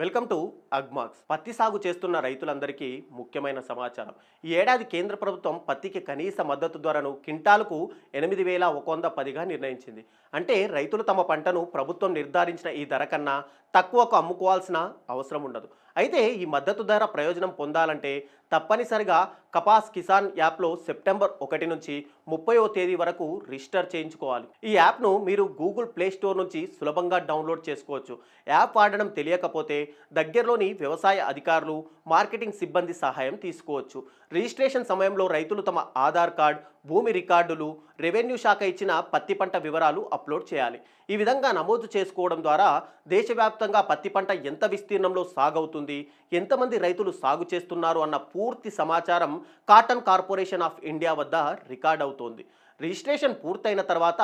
Welcome to Agmax. పత్తి సాగు చేస్తున్న రైతులందరికీ ముఖ్యమైన సమాచారం. ఈ ఏడాది కేంద్ర ప్రభుత్వం పత్తికి కనీస మద్దతు ధరను కింటాలకు ఎనిమిది వేల ఒక వంద పదిగా నిర్ణయించింది. అంటే రైతులు తమ పంటను ప్రభుత్వం నిర్ధారించిన ఈ ధర కన్నా తక్కువకు అమ్ముకోవాల్సిన అవసరం ఉండదు. అయితే ఈ మద్దతు ధర ప్రయోజనం పొందాలంటే తప్పనిసరిగా కపాస్ కిసాన్ యాప్లో సెప్టెంబర్ ఒకటి నుంచి ముప్పయో తేదీ వరకు రిజిస్టర్ చేయించుకోవాలి. ఈ యాప్ను మీరు గూగుల్ ప్లే స్టోర్ నుంచి సులభంగా డౌన్లోడ్ చేసుకోవచ్చు. యాప్ వాడడం తెలియకపోతే దగ్గరలోని వ్యవసాయ అధికారులు మార్కెటింగ్ సిబ్బంది సహాయం తీసుకోవచ్చు. రిజిస్ట్రేషన్ సమయంలో రైతులు తమ ఆధార్ కార్డ్ భూమి రికార్డులు రెవెన్యూ శాఖ ఇచ్చిన పత్తి పంట వివరాలు అప్లోడ్ చేయాలి. ఈ విధంగా నమోదు చేసుకోవడం ద్వారా దేశవ్యాప్తంగా పత్తి పంట ఎంత విస్తీర్ణంలో సాగవుతుంది ఎంతమంది రైతులు సాగు చేస్తున్నారు అన్న పూర్తి సమాచారం కాటన్ కార్పొరేషన్ ఆఫ్ ఇండియా వద్ద రికార్డ్ అవుతోంది రిజిస్ట్రేషన్ పూర్తయిన తర్వాత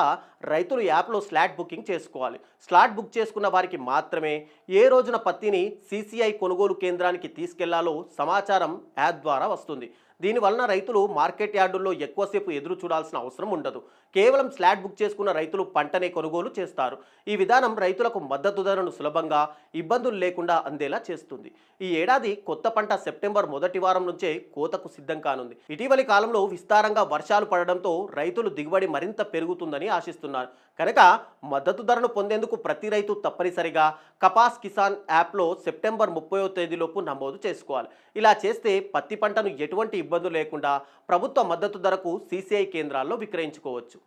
రైతులు యాప్లో స్లాట్ బుకింగ్ చేసుకోవాలి. స్లాట్ బుక్ చేసుకున్న వారికి మాత్రమే ఏ రోజున పత్తిని సీసీఐ కొనుగోలు కేంద్రానికి తీసుకెళ్ళాలో సమాచారం యాప్ ద్వారా వస్తుంది. దీనివలన రైతులు మార్కెట్ యార్డుల్లో ఎక్కువసేపు ఎదురు చూడాల్సిన అవసరం ఉండదు. కేవలం స్లాట్ బుక్ చేసుకున్న రైతులు పంటనే కొనుగోలు చేస్తారు. ఈ విధానం రైతులకు మద్దతు ధరను సులభంగా ఇబ్బందులు లేకుండా అందేలా చేస్తుంది. ఈ ఏడాది కొత్త పంట సెప్టెంబర్ మొదటి వారం నుంచే కోతకు సిద్ధం కానుంది. ఇటీవలి కాలంలో విస్తారంగా వర్షాలు పడడంతో రైతులు దిగుబడి మరింత పెరుగుతుందని ఆశిస్తున్నారు. కనుక మద్దతు ధరను పొందేందుకు ప్రతి రైతు తప్పనిసరిగా కపాస్ కిసాన్ యాప్లో సెప్టెంబర్ ముప్పయో తేదీలోపు నమోదు చేసుకోవాలి. ఇలా చేస్తే పత్తి పంటను ఎటువంటి ఇబ్బందులు లేకుండా ప్రభుత్వ మద్దతు ధరకు సీసీఐ కేంద్రాల్లో విక్రయించుకోవచ్చు.